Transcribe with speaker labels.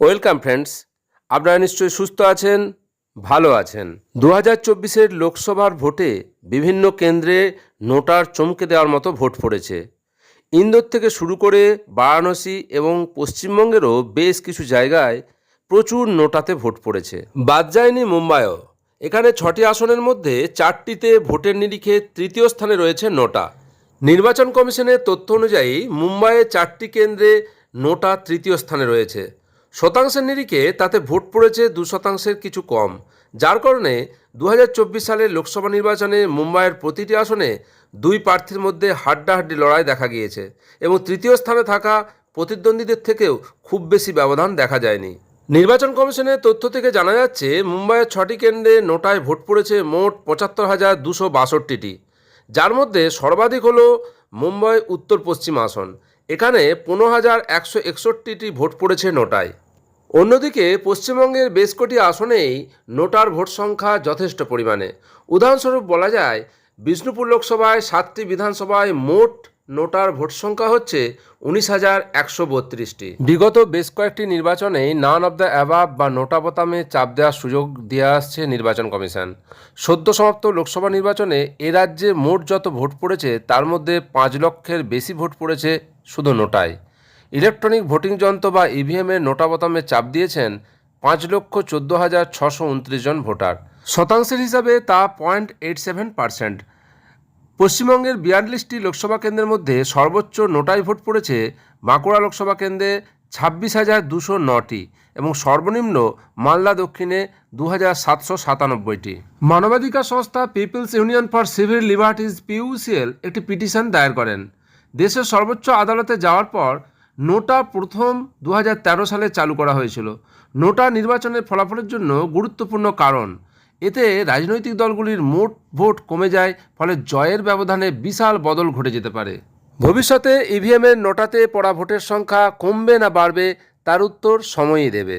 Speaker 1: Welcome friends, আপনারা নিশ্চয়ই সুস্থ আছেন, ভালো আছেন। দু হাজার চব্বিশের লোকসভার ভোটে বিভিন্ন কেন্দ্রে নোটার চমকে দেওয়ার মতো ভোট পড়েছে। ইন্দোর থেকে শুরু করে বারাণসী এবং পশ্চিমবঙ্গেরও বেশ কিছু জায়গায় প্রচুর নোটাতে ভোট পড়েছে। বাদ যায়নি মুম্বাইও। এখানে ছটি আসনের মধ্যে চারটিতে ভোটের নিরিখে তৃতীয় স্থানে রয়েছে নোটা। নির্বাচন কমিশনের তথ্য অনুযায়ী মুম্বাইয়ে চারটি কেন্দ্রে নোটা তৃতীয় স্থানে রয়েছে। শতাংশের নিরিখে তাতে ভোট পড়েছে দু শতাংশের কিছু কম। যার কারণে দু হাজার চব্বিশ সালের লোকসভা নির্বাচনে মুম্বাইয়ের প্রতিটি আসনে দুই প্রার্থীর মধ্যে হাড্ডাহাড্ডি লড়াই দেখা গিয়েছে এবং তৃতীয় স্থানে থাকা প্রতিদ্বন্দ্বীদের থেকেও খুব বেশি ব্যবধান দেখা যায়নি। নির্বাচন কমিশনের তথ্য থেকে জানা যাচ্ছে, মুম্বাইয়ের ছটি কেন্দ্রে নোটায় ভোট পড়েছে মোট পঁচাত্তর হাজার দুশো বাষট্টিটি। যার মধ্যে সর্বাধিক হল মুম্বাই উত্তর পশ্চিম আসন। এখানে পনেরো হাজার একশো একষট্টিটি ভোট পড়েছে নোটায়। অন্যদিকে পশ্চিমবঙ্গের বেশ কটি আসনেই নোটার ভোট সংখ্যা যথেষ্ট পরিমাণে। উদাহরণস্বরূপ বলা যায়, বিষ্ণুপুর লোকসভায় সাতটি বিধানসভায় মোট নোটার ভোট সংখ্যা হচ্ছে উনিশ হাজার একশো বত্রিশটি। বিগত বেশ কয়েকটি নির্বাচনেই নান অব দ্য অ্যাভাব বা নোটা বোতামে চাপ দেওয়ার সুযোগ দিয়ে আসছে নির্বাচন কমিশন। সদ্য সমাপ্ত লোকসভা নির্বাচনে এ রাজ্যে মোট যত ভোট পড়েছে, তার মধ্যে পাঁচ লক্ষের বেশি ভোট পড়েছে শুধু নোটায় ইলেকট্রনিক ভোটিং যন্ত্র বা ইভিএমের নোটা বোতামে চাপ দিয়েছেন পাঁচ লক্ষ চোদ্দ হাজার ছশো উনত্রিশ জন ভোটার। শতাংশের হিসাবে তা পয়েন্ট এইট সেভেন পার্সেন্ট। পশ্চিমবঙ্গের বিয়াল্লিশটি লোকসভা কেন্দ্রের মধ্যে সর্বোচ্চ নোটায় ভোট পড়েছে বাঁকুড়া লোকসভা কেন্দ্রে ছাব্বিশ হাজার দুশো নটি এবং সর্বনিম্ন মালদা দক্ষিণে দু হাজার সাতশো সাতানব্বইটি। মানবাধিকার সংস্থা people's union for civil liberties PUCL একটি পিটিশন দায়ের করেন। দেশের সর্বোচ্চ আদালতে যাওয়ার পর নোটা প্রথম দু হাজার তেরো সালে চালু করা হয়েছিল। নোটা নির্বাচনের ফলাফলের জন্য গুরুত্বপূর্ণ কারণ। এতে রাজনৈতিক দলগুলির মোট ভোট কমে যায়, ফলে জয়ের ব্যবধানে বিশাল বদল ঘটে যেতে পারে। ভবিষ্যতে ইভিএমের নোটাতে পড়া ভোটের সংখ্যা কমবে না বাড়বে, তার উত্তর সময়ই দেবে।